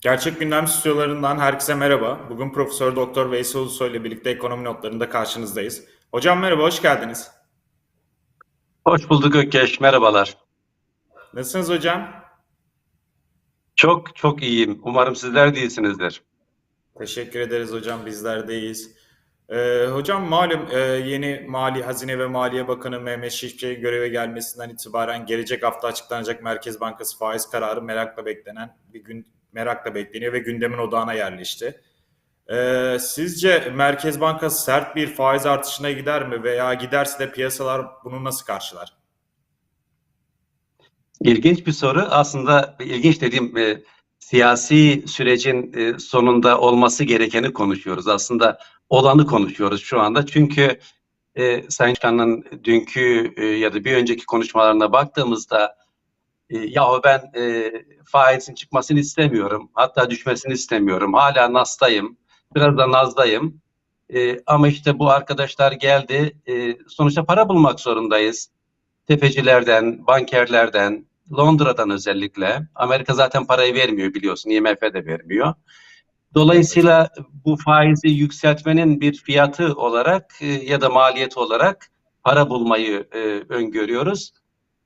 Gerçek Gündem stüdyolarından herkese merhaba. Bugün Profesör Doktor Veysel Ulusoy ile birlikte ekonomi notlarında karşınızdayız. Hocam merhaba, hoş geldiniz. Hoş bulduk Ökkeş, merhabalar. Nasılsınız hocam? Çok çok iyiyim. Umarım sizler de iyisinizdir. Teşekkür ederiz hocam, bizler de iyiyiz. Ee, hocam malum e, yeni Mali Hazine ve Maliye Bakanı Mehmet Şimşek'in göreve gelmesinden itibaren gelecek hafta açıklanacak Merkez Bankası faiz kararı merakla beklenen bir gün merakla bekleniyor ve gündemin odağına yerleşti. Ee, sizce Merkez Bankası sert bir faiz artışına gider mi veya giderse de piyasalar bunu nasıl karşılar? İlginç bir soru. Aslında ilginç dediğim e, siyasi sürecin e, sonunda olması gerekeni konuşuyoruz. Aslında olanı konuşuyoruz şu anda. Çünkü e, Sayın Başkan'ın dünkü e, ya da bir önceki konuşmalarına baktığımızda e, yahu ben e, faizin çıkmasını istemiyorum. Hatta düşmesini istemiyorum. Hala Nas'tayım. Biraz da Naz'dayım. E, ama işte bu arkadaşlar geldi. E, sonuçta para bulmak zorundayız. Tefecilerden, bankerlerden, Londra'dan özellikle. Amerika zaten parayı vermiyor biliyorsun. IMF de vermiyor. Dolayısıyla bu faizi yükseltmenin bir fiyatı olarak e, ya da maliyeti olarak para bulmayı e, öngörüyoruz.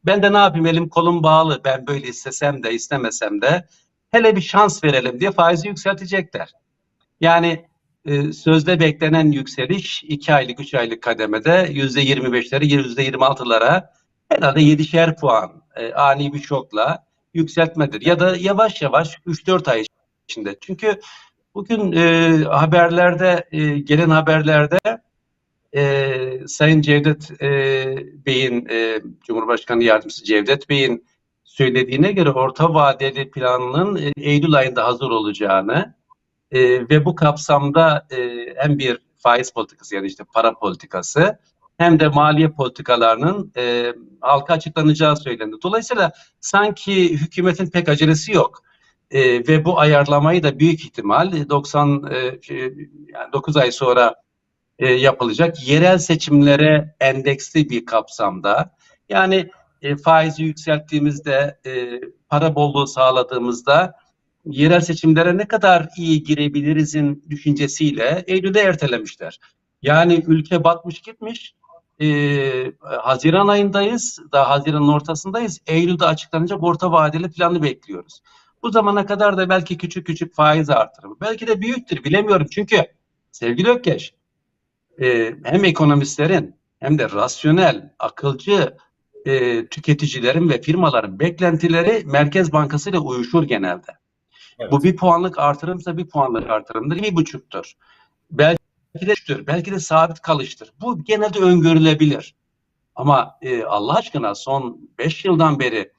Ben de ne yapayım elim kolum bağlı ben böyle istesem de istemesem de hele bir şans verelim diye faizi yükseltecekler. Yani e, sözde beklenen yükseliş 2 aylık 3 aylık kademede yüzde 25'leri yüzde 26'lara herhalde 7'şer puan e, ani bir şokla yükseltmedir. Ya da yavaş yavaş 3-4 ay içinde. Çünkü bugün e, haberlerde e, gelen haberlerde e, Sayın Cevdet e, Bey'in, e, Cumhurbaşkanı Yardımcısı Cevdet Bey'in söylediğine göre orta vadeli planının e, Eylül ayında hazır olacağını e, ve bu kapsamda e, hem bir faiz politikası yani işte para politikası hem de maliye politikalarının e, halka açıklanacağı söylendi. Dolayısıyla sanki hükümetin pek acelesi yok. E, ve bu ayarlamayı da büyük ihtimal 90 e, yani 9 ay sonra e, yapılacak yerel seçimlere endeksli bir kapsamda yani e, faizi yükselttiğimizde e, para bolluğu sağladığımızda yerel seçimlere ne kadar iyi girebilirizin düşüncesiyle Eylül'e ertelemişler. Yani ülke batmış gitmiş. E, Haziran ayındayız. Daha Haziran'ın ortasındayız. Eylül'de açıklanacak orta vadeli planı bekliyoruz. Bu zamana kadar da belki küçük küçük faiz artırımı. Belki de büyüktür bilemiyorum. Çünkü sevgili Ökkeş e, hem ekonomistlerin hem de rasyonel, akılcı e, tüketicilerin ve firmaların beklentileri Merkez Bankası ile uyuşur genelde. Evet. Bu bir puanlık artırımsa bir puanlık artırımdır, bir buçuktur. Belki de üçtür, belki de sabit kalıştır. Bu genelde öngörülebilir. Ama e, Allah aşkına son beş yıldan beri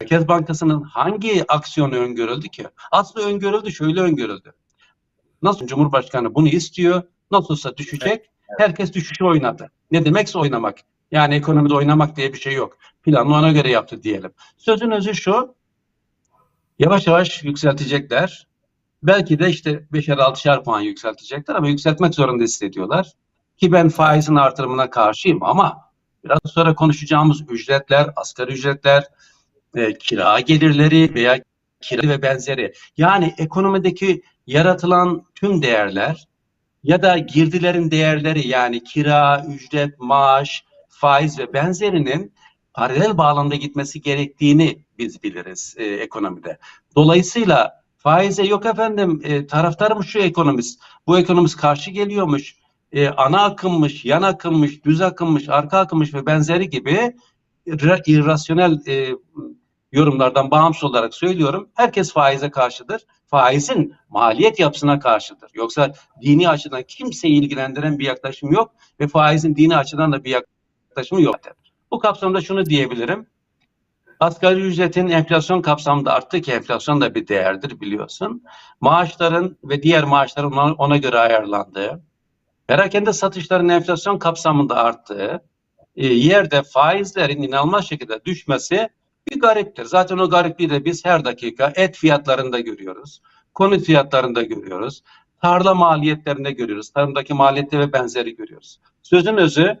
Merkez Bankası'nın hangi aksiyonu öngörüldü ki? Aslında öngörüldü, şöyle öngörüldü. Nasıl Cumhurbaşkanı bunu istiyor, nasılsa düşecek, herkes düşüşü oynadı. Ne demekse oynamak. Yani ekonomide oynamak diye bir şey yok. Planını ona göre yaptı diyelim. Sözün özü şu, yavaş yavaş yükseltecekler. Belki de işte 5'er 6'şer puan yükseltecekler ama yükseltmek zorunda hissediyorlar. Ki ben faizin artırımına karşıyım ama biraz sonra konuşacağımız ücretler, asgari ücretler, e, kira gelirleri veya kira ve benzeri. Yani ekonomideki yaratılan tüm değerler ya da girdilerin değerleri yani kira, ücret, maaş, faiz ve benzerinin paralel bağlamda gitmesi gerektiğini biz biliriz e, ekonomide. Dolayısıyla faize yok efendim e, taraftarmış şu ekonomist, bu ekonomist karşı geliyormuş, e, ana akımmış, yan akımmış, düz akımmış, arka akımmış ve benzeri gibi irrasyonel e, yorumlardan bağımsız olarak söylüyorum. Herkes faize karşıdır. Faizin maliyet yapısına karşıdır. Yoksa dini açıdan kimseyi ilgilendiren bir yaklaşım yok ve faizin dini açıdan da bir yaklaşımı yok. Bu kapsamda şunu diyebilirim. Asgari ücretin enflasyon kapsamında arttı ki enflasyon da bir değerdir biliyorsun. Maaşların ve diğer maaşların ona, göre ayarlandığı, perakende satışların enflasyon kapsamında arttığı, e, yerde faizlerin inanılmaz şekilde düşmesi bir gariptir. Zaten o garipliği de biz her dakika et fiyatlarında görüyoruz. Konut fiyatlarında görüyoruz. Tarla maliyetlerinde görüyoruz. Tarımdaki maliyette ve benzeri görüyoruz. Sözün özü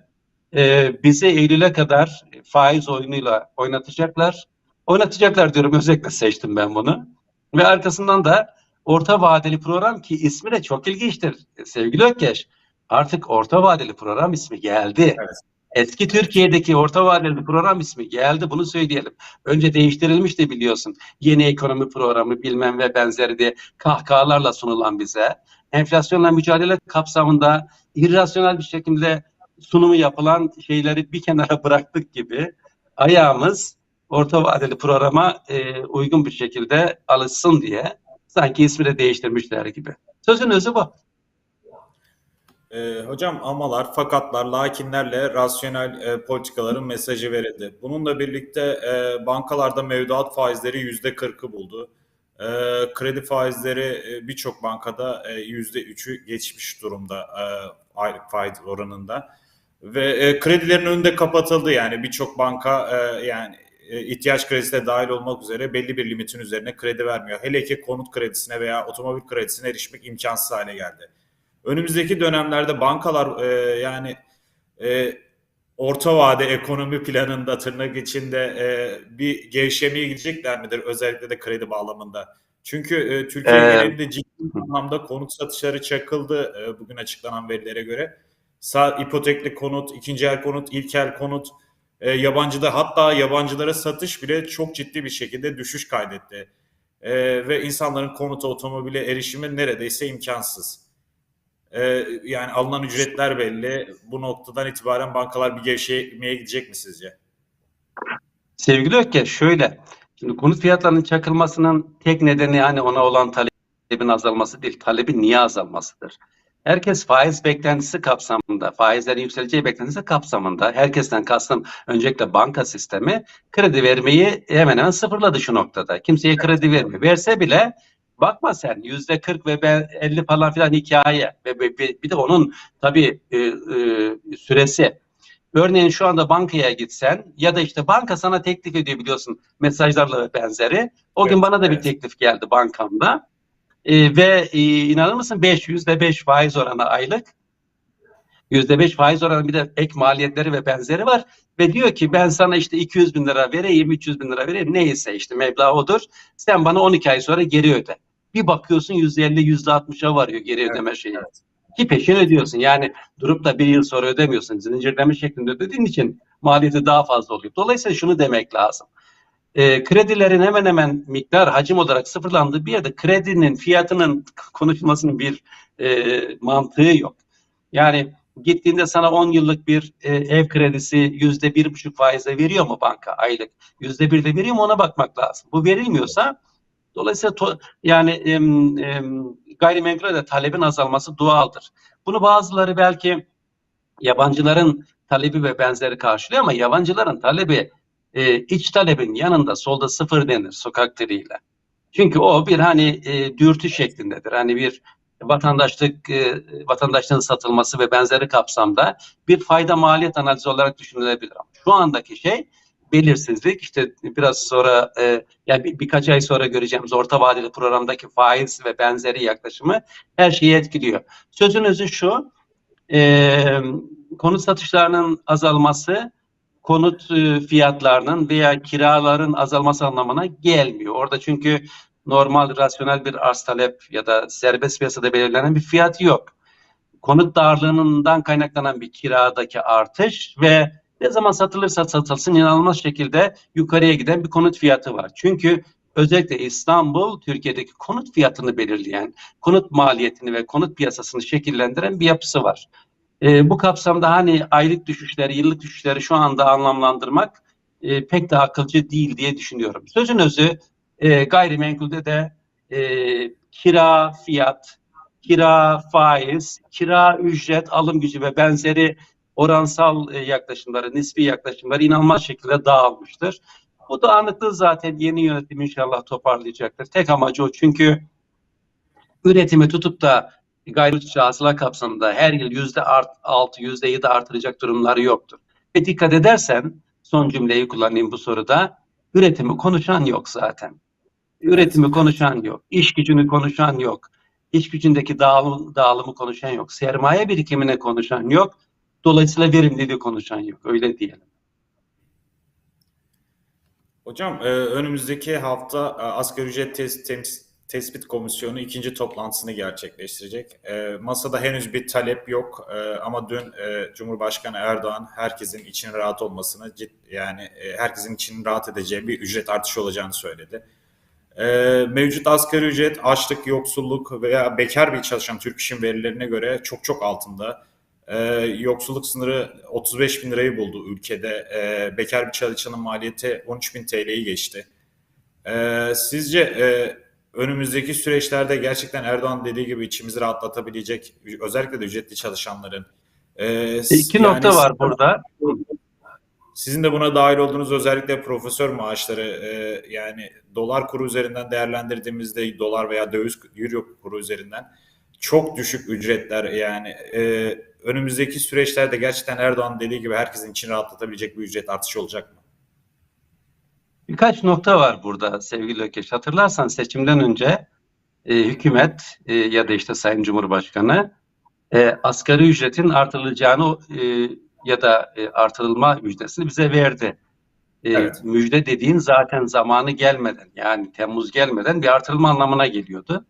e, bizi Eylül'e kadar faiz oyunuyla oynatacaklar. Oynatacaklar diyorum özellikle seçtim ben bunu. Ve arkasından da orta vadeli program ki ismi de çok ilginçtir sevgili Ökkeş. Artık orta vadeli program ismi geldi. Evet. Eski Türkiye'deki orta vadeli program ismi geldi bunu söyleyelim. Önce değiştirilmişti biliyorsun. Yeni ekonomi programı bilmem ve benzeri diye kahkahalarla sunulan bize. Enflasyonla mücadele kapsamında irrasyonel bir şekilde sunumu yapılan şeyleri bir kenara bıraktık gibi ayağımız orta vadeli programa e, uygun bir şekilde alışsın diye sanki ismi de değiştirmişler gibi. Sözün özü bu. Ee, hocam amalar, fakatlar, lakinlerle rasyonel e, politikaların mesajı verildi. Bununla birlikte e, bankalarda mevduat faizleri yüzde kırkı buldu. E, kredi faizleri e, birçok bankada e, yüzde üçü geçmiş durumda e, aylık faiz oranında. Ve e, kredilerin önünde kapatıldı yani birçok banka e, yani e, ihtiyaç kredisine dahil olmak üzere belli bir limitin üzerine kredi vermiyor. Hele ki konut kredisine veya otomobil kredisine erişmek imkansız hale geldi. Önümüzdeki dönemlerde bankalar e, yani e, orta vade ekonomi planında tırnak içinde e, bir gevşemeye gidecekler midir? Özellikle de kredi bağlamında. Çünkü e, Türkiye Ee, genelinde ciddi anlamda konut satışları çakıldı e, bugün açıklanan verilere göre. Sağ ipotekli konut, ikinci el konut, ilk el konut, e, yabancıda hatta yabancılara satış bile çok ciddi bir şekilde düşüş kaydetti. E, ve insanların konuta, otomobile erişimi neredeyse imkansız. Ee, yani alınan ücretler belli. Bu noktadan itibaren bankalar bir gevşemeye gidecek mi sizce? Sevgili Ökke şöyle. Şimdi konut fiyatlarının çakılmasının tek nedeni hani ona olan talebin azalması değil. Talebin niye azalmasıdır? Herkes faiz beklentisi kapsamında, faizlerin yükseleceği beklentisi kapsamında, herkesten kastım öncelikle banka sistemi kredi vermeyi hemen hemen sıfırladı şu noktada. Kimseye kredi vermiyor. Verse bile bakma sen yüzde 40 ve ben 50 falan filan hikaye ve ve- ve bir de onun tabii e, e, süresi. Örneğin şu anda bankaya gitsen ya da işte banka sana teklif ediyor biliyorsun mesajlarla ve benzeri. O gün Evet, bana da bir evet. teklif geldi bankamda. E, ve e, inanır mısın 5 yüzde 5 faiz oranı aylık. Yüzde 5 faiz oranı bir de ek maliyetleri ve benzeri var. Ve diyor ki ben sana işte 200 bin lira vereyim, 300 bin lira vereyim neyse işte meblağ odur. Sen bana 12 ay sonra geri öde. Bir bakıyorsun yüzde 50, yüzde 60'a varıyor geri Evet, ödeme şeyi. evet. Ki peşin ödüyorsun. Yani durup da bir yıl sonra ödemiyorsun. Zincirleme şeklinde ödediğin için maliyeti daha fazla oluyor. Dolayısıyla şunu demek lazım. E, kredilerin hemen hemen miktar hacim olarak sıfırlandığı bir yerde kredinin fiyatının konuşulmasının bir e, mantığı yok. Yani gittiğinde sana 10 yıllık bir e, ev kredisi yüzde bir buçuk faizle veriyor mu banka aylık? Yüzde bir de veriyor mu ona bakmak lazım. Bu verilmiyorsa dolayısıyla to- yani em, em, gayrimenkule de talebin azalması doğaldır. Bunu bazıları belki yabancıların talebi ve benzeri karşılıyor ama yabancıların talebi e, iç talebin yanında solda sıfır denir sokak diliyle. Çünkü o bir hani e, dürtü şeklindedir. Hani bir vatandaşlık e, vatandaşlığın satılması ve benzeri kapsamda bir fayda maliyet analizi olarak düşünülebilir. Ama şu andaki şey belirsizlik. İşte biraz sonra e, yani bir, birkaç ay sonra göreceğimiz orta vadeli programdaki faiz ve benzeri yaklaşımı her şeyi etkiliyor. Sözün özü şu. E, konut satışlarının azalması konut e, fiyatlarının veya kiraların azalması anlamına gelmiyor. Orada çünkü normal rasyonel bir arz talep ya da serbest piyasada belirlenen bir fiyat yok. Konut darlığından kaynaklanan bir kiradaki artış ve ne zaman satılırsa satılsın inanılmaz şekilde yukarıya giden bir konut fiyatı var. Çünkü özellikle İstanbul Türkiye'deki konut fiyatını belirleyen, konut maliyetini ve konut piyasasını şekillendiren bir yapısı var. E, bu kapsamda hani aylık düşüşleri, yıllık düşüşleri şu anda anlamlandırmak e, pek de akılcı değil diye düşünüyorum. Sözün özü e, gayrimenkulde de e, kira fiyat, kira faiz, kira ücret, alım gücü ve benzeri oransal e, yaklaşımları, nispi yaklaşımları inanılmaz şekilde dağılmıştır. Bu dağınıklığı zaten yeni yönetim inşallah toparlayacaktır. Tek amacı o çünkü üretimi tutup da gayri içi hasıla kapsamında her yıl yüzde art, altı, yüzde yedi artıracak durumları yoktur. Ve dikkat edersen son cümleyi kullanayım bu soruda üretimi konuşan yok zaten. Üretimi konuşan yok. İş gücünü konuşan yok. İş gücündeki dağılım, dağılımı konuşan yok. Sermaye birikimine konuşan yok. Dolayısıyla verimliliği konuşan yok. Öyle diyelim. Hocam e, önümüzdeki hafta e, asgari ücret tes- tems- tespit komisyonu ikinci toplantısını gerçekleştirecek. E, masada henüz bir talep yok ama dün Cumhurbaşkanı Erdoğan herkesin için rahat olmasını yani herkesin için rahat edeceği bir ücret artışı olacağını söyledi. Mevcut asgari ücret açlık, yoksulluk veya bekar bir çalışan Türk İş'in verilerine göre çok çok altında. E, yoksulluk sınırı 35 bin lirayı buldu ülkede. E, bekar bir çalışanın maliyeti 13 bin TL'yi geçti. E, sizce e, önümüzdeki süreçlerde gerçekten Erdoğan dediği gibi içimizi rahatlatabilecek özellikle de ücretli çalışanların e, İki yani nokta var burada. sizin de buna dahil olduğunuz özellikle profesör maaşları e, yani dolar kuru üzerinden değerlendirdiğimizde dolar veya döviz euro kuru üzerinden çok düşük ücretler yani e, önümüzdeki süreçlerde gerçekten Erdoğan dediği gibi herkesin için rahatlatabilecek bir ücret artışı olacak mı? Birkaç nokta var burada sevgili Ökeş. Hatırlarsan seçimden önce e, hükümet e, ya da işte Sayın Cumhurbaşkanı e, asgari ücretin artırılacağını e, ya da e, artırılma müjdesini bize verdi. E, Evet. Müjde dediğin zaten zamanı gelmeden yani Temmuz gelmeden bir artırılma anlamına geliyordu.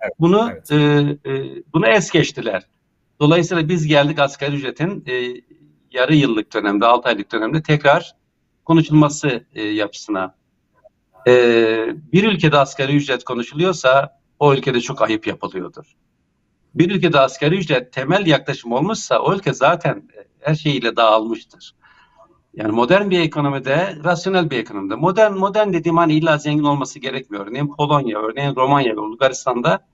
Evet, Bunu evet. e, e, bunu es geçtiler. Dolayısıyla biz geldik asgari ücretin e, yarı yıllık dönemde, 6 aylık dönemde tekrar konuşulması e, yapısına. E, bir ülkede asgari ücret konuşuluyorsa o ülkede çok ayıp yapılıyordur. Bir ülkede asgari ücret temel yaklaşım olmuşsa o ülke zaten e, her şeyiyle dağılmıştır. Yani modern bir ekonomide, rasyonel bir ekonomide. Modern modern dediğim hani illa zengin olması gerekmiyor. Örneğin Polonya, örneğin Romanya ve Bulgaristan'da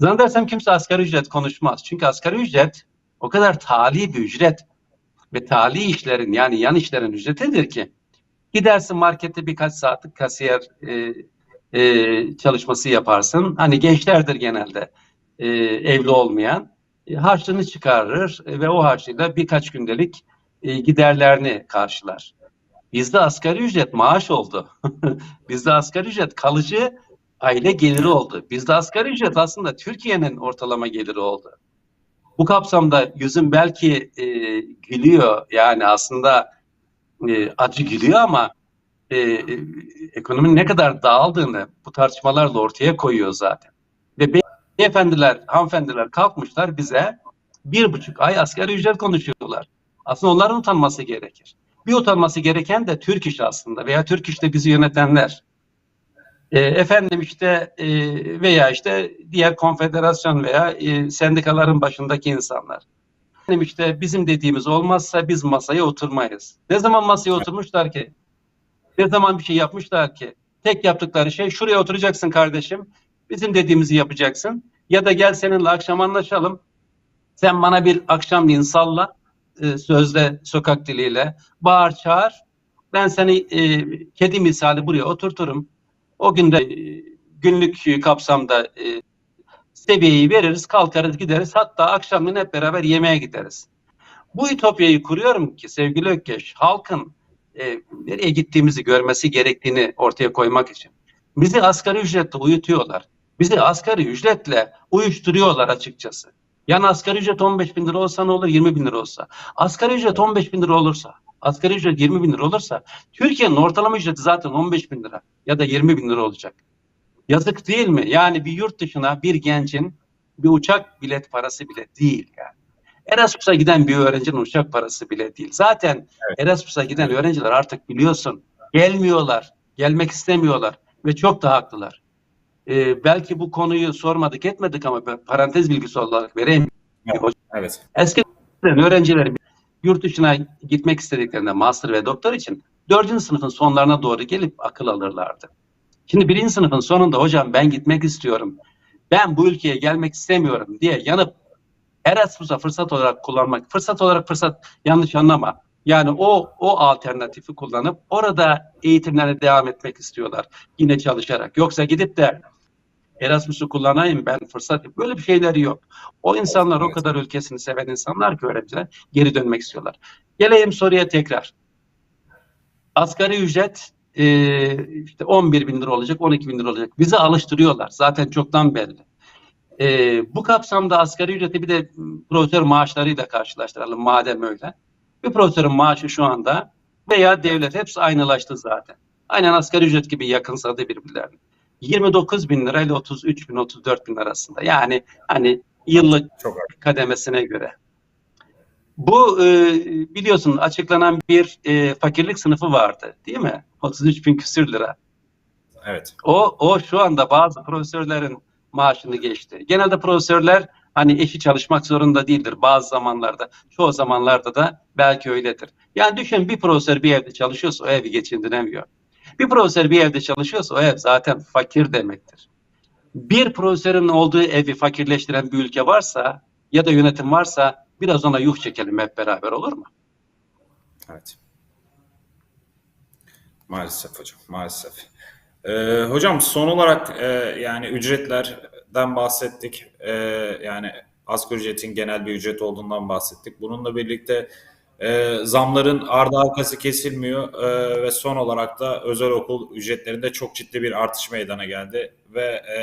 zannedersem kimse asgari ücret konuşmaz. Çünkü asgari ücret o kadar tali bir ücret ve tali işlerin yani yan işlerin ücretidir ki gidersin markette birkaç saatlik kasiyer e, e, çalışması yaparsın. Hani gençlerdir genelde e, evli olmayan e, harçlığını çıkarır ve o harçlığıyla birkaç gündelik e, giderlerini karşılar. Bizde asgari ücret maaş oldu. Bizde asgari ücret kalıcı aile geliri oldu. Bizde asgari ücret aslında Türkiye'nin ortalama geliri oldu. Bu kapsamda yüzüm belki e, gülüyor yani aslında e, acı gülüyor ama e, e, ekonominin ne kadar dağıldığını bu tartışmalarla ortaya koyuyor zaten. Ve beyefendiler, hanımefendiler kalkmışlar bize bir buçuk ay asgari ücret konuşuyorlar. Aslında onların utanması gerekir. Bir utanması gereken de Türk İş aslında veya Türk İş'te bizi yönetenler. E, efendim işte e, veya işte diğer konfederasyon veya e, sendikaların başındaki insanlar. Efendim işte bizim dediğimiz olmazsa biz masaya oturmayız. Ne zaman masaya oturmuşlar ki? Ne zaman bir şey yapmışlar ki? Tek yaptıkları şey şuraya oturacaksın kardeşim. Bizim dediğimizi yapacaksın. Ya da gel seninle akşam anlaşalım. Sen bana bir akşamleyin salla e, sözle, sokak diliyle. Bağır çağır. Ben seni kedi misali buraya oturturum. O günde e, günlük kapsamda e, seviyeyi veririz, kalkarız gideriz. Hatta akşamleyin hep beraber yemeğe gideriz. Bu ütopyayı kuruyorum ki sevgili Ökkeş, halkın e, nereye gittiğimizi görmesi gerektiğini ortaya koymak için. Bizi asgari ücretle uyutuyorlar. Bizi asgari ücretle uyuşturuyorlar açıkçası. Yani asgari ücret 15 bin lira olsa ne olur? 20 bin lira olsa. Asgari ücret 15 bin lira olursa, asgari ücret 20 bin lira olursa Türkiye'nin ortalama ücreti zaten 15 bin lira ya da 20 bin lira olacak. Yazık değil mi? Yani bir yurt dışına bir gencin bir uçak bilet parası bile değil yani. Erasmus'a giden bir öğrencinin uçak parası bile değil. Zaten Evet. Erasmus'a giden öğrenciler artık biliyorsun gelmiyorlar, gelmek istemiyorlar ve çok da haklılar. Ee, belki bu konuyu sormadık etmedik ama ben parantez bilgisi olarak vereyim. Evet. Eskiden öğrenciler yurt dışına gitmek istediklerinde master ve doktor için dördüncü sınıfın sonlarına doğru gelip akıl alırlardı. Şimdi birinci sınıfın sonunda hocam ben gitmek istiyorum, ben bu ülkeye gelmek istemiyorum diye yanıp Erasmus'a fırsat olarak kullanmak, fırsat olarak fırsat yanlış anlama. Yani o o alternatifi kullanıp orada eğitimlerine devam etmek istiyorlar yine çalışarak. Yoksa gidip de Erasmus'u kullanayım ben fırsat böyle bir şeyleri yok. O insanlar o kadar ülkesini seven insanlar ki öğrenciler geri dönmek istiyorlar. Geleyim soruya tekrar. Asgari ücret e, işte 11 bin lira olacak, 12 bin lira olacak. Bizi alıştırıyorlar. Zaten çoktan belli. E, bu kapsamda asgari ücreti bir de profesör maaşlarıyla karşılaştıralım madem öyle. Bir profesörün maaşı şu anda veya devlet hepsi aynılaştı zaten. Aynen asgari ücret gibi yakınsadı birbirlerine. 29 bin lira ile 33 bin, 34 bin arasında. Yani hani yıllık Çok kademesine göre. Bu e, biliyorsun açıklanan bir e, fakirlik sınıfı vardı değil mi? 33 bin küsür lira. Evet. O, o şu anda bazı profesörlerin maaşını geçti. Genelde profesörler hani eşi çalışmak zorunda değildir bazı zamanlarda. Çoğu zamanlarda da belki öyledir. Yani düşün bir profesör bir evde çalışıyorsa o evi geçindiremiyor. Bir profesör bir evde çalışıyorsa o ev zaten fakir demektir. Bir profesörün olduğu evi fakirleştiren bir ülke varsa ya da yönetim varsa biraz ona yuh çekelim hep beraber olur mu? Evet. Maalesef hocam, maalesef. Ee, hocam son olarak e, yani ücretlerden bahsettik. Ee, yani asgari ücretin genel bir ücret olduğundan bahsettik. Bununla birlikte e, zamların ardı arkası kesilmiyor e, ve son olarak da özel okul ücretlerinde çok ciddi bir artış meydana geldi ve e,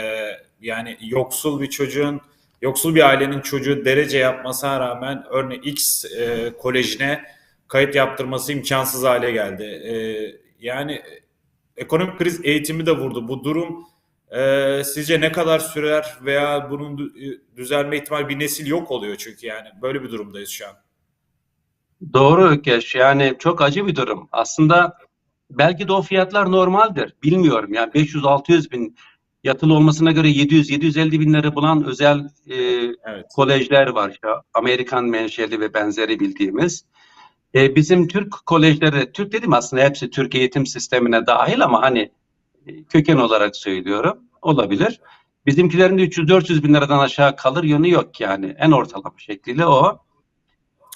yani yoksul bir çocuğun yoksul bir ailenin çocuğu derece yapmasına rağmen örneğin X e, kolejine kayıt yaptırması imkansız hale geldi. E, yani ekonomik kriz eğitimi de vurdu. Bu durum e, sizce ne kadar sürer veya bunun dü- düzelme ihtimali bir nesil yok oluyor çünkü yani böyle bir durumdayız şu an. Doğru Ökeş. Yani çok acı bir durum. Aslında belki de o fiyatlar normaldir. Bilmiyorum. Yani 500-600 bin yatılı olmasına göre 700-750 binleri bulan özel e, Evet. kolejler var. İşte Amerikan menşeli ve benzeri bildiğimiz. E, bizim Türk kolejleri, Türk dedim aslında hepsi Türk eğitim sistemine dahil ama hani e, köken olarak söylüyorum. Olabilir. Bizimkilerin de 300-400 bin liradan aşağı kalır yönü yok yani. En ortalama şekliyle o.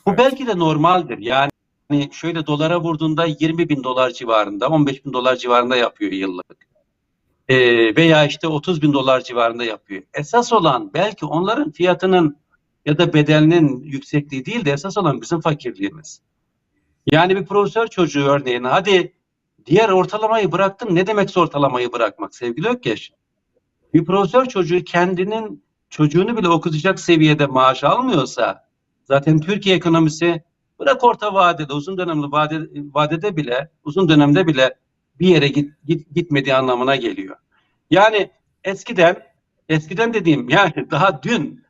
Bu Evet. belki de normaldir. Yani şöyle dolara vurduğunda 20 bin dolar civarında, 15 bin dolar civarında yapıyor yıllık. Ee, veya işte 30 bin dolar civarında yapıyor. Esas olan belki onların fiyatının ya da bedelinin yüksekliği değil de esas olan bizim fakirliğimiz. Yani bir profesör çocuğu örneğin hadi diğer ortalamayı bıraktım. Ne demek ortalamayı bırakmak sevgili Ökkeş? Bir profesör çocuğu kendinin çocuğunu bile okutacak seviyede maaş almıyorsa zaten Türkiye ekonomisi bırak orta vadede, uzun dönemli vade, vadede bile, uzun dönemde bile bir yere git, git, gitmediği anlamına geliyor. Yani eskiden, eskiden dediğim yani daha dün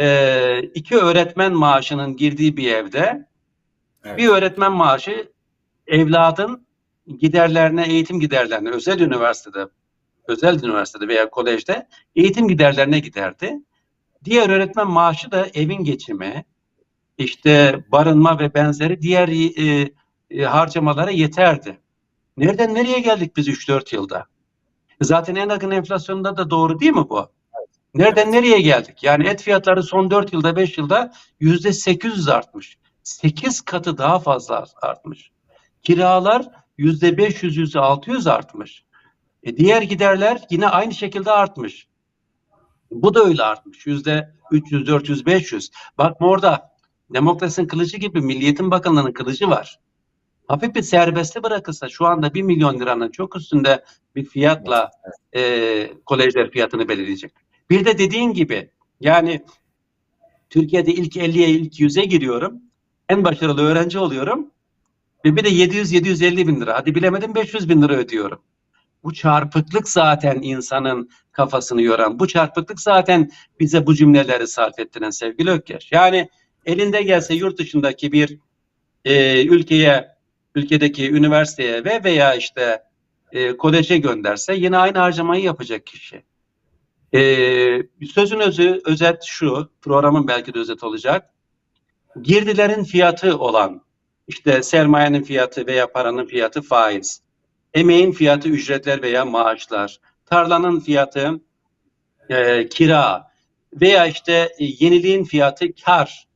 e, iki öğretmen maaşının girdiği bir evde Evet. bir öğretmen maaşı evladın giderlerine, eğitim giderlerine, özel üniversitede, özel üniversitede veya kolejde eğitim giderlerine giderdi. Diğer öğretmen maaşı da evin geçimi, işte barınma ve benzeri diğer e, e, harcamalara yeterdi. Nereden nereye geldik biz 3-4 yılda? Zaten en yakın enflasyonda da doğru değil mi bu? Nereden nereye geldik? Yani et fiyatları son 4 yılda 5 yılda %800 artmış. 8 katı daha fazla artmış. Kiralar %500 %600 artmış. E diğer giderler yine aynı şekilde artmış. Bu da öyle artmış. Yüzde 300, 400, 500. Bakma orada demokrasinin kılıcı gibi Milliyetin Bakanlığı'nın kılıcı var. Hafif bir serbestli bırakırsa şu anda 1 milyon liranın çok üstünde bir fiyatla e, kolejler fiyatını belirleyecek. Bir de dediğin gibi yani Türkiye'de ilk 50'ye ilk 100'e giriyorum. En başarılı öğrenci oluyorum. Ve bir de 700-750 bin lira. Hadi bilemedim 500 bin lira ödüyorum. Bu çarpıklık zaten insanın kafasını yoran. Bu çarpıklık zaten bize bu cümleleri sarf ettiren sevgili Ökkeş. Yani elinde gelse yurt dışındaki bir e, ülkeye, ülkedeki üniversiteye ve veya işte e, koleje gönderse yine aynı harcamayı yapacak kişi. E, sözün özü, özet şu, programın belki de özet olacak. Girdilerin fiyatı olan, işte sermayenin fiyatı veya paranın fiyatı faiz. Emeğin fiyatı ücretler veya maaşlar. Tarlanın fiyatı e, kira veya işte e, yeniliğin fiyatı kar.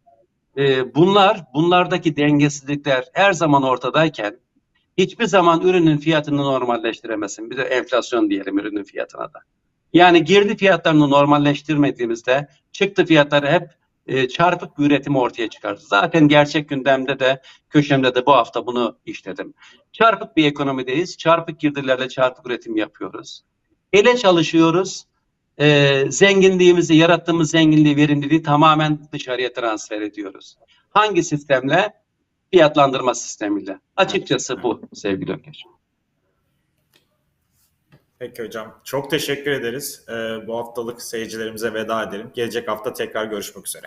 E, bunlar, bunlardaki dengesizlikler her zaman ortadayken hiçbir zaman ürünün fiyatını normalleştiremezsin. Bir de enflasyon diyelim ürünün fiyatına da. Yani girdi fiyatlarını normalleştirmediğimizde çıktı fiyatları hep e, çarpık bir üretim ortaya çıkar. Zaten gerçek gündemde de köşemde de bu hafta bunu işledim. Çarpık bir ekonomideyiz. Çarpık girdilerle çarpık üretim yapıyoruz. Ele çalışıyoruz. E, zenginliğimizi, yarattığımız zenginliği, verimliliği tamamen dışarıya transfer ediyoruz. Hangi sistemle? Fiyatlandırma sistemiyle. Açıkçası bu sevgili Ökeş. Peki hocam. Çok teşekkür ederiz. Ee, bu haftalık seyircilerimize veda edelim. Gelecek hafta tekrar görüşmek üzere.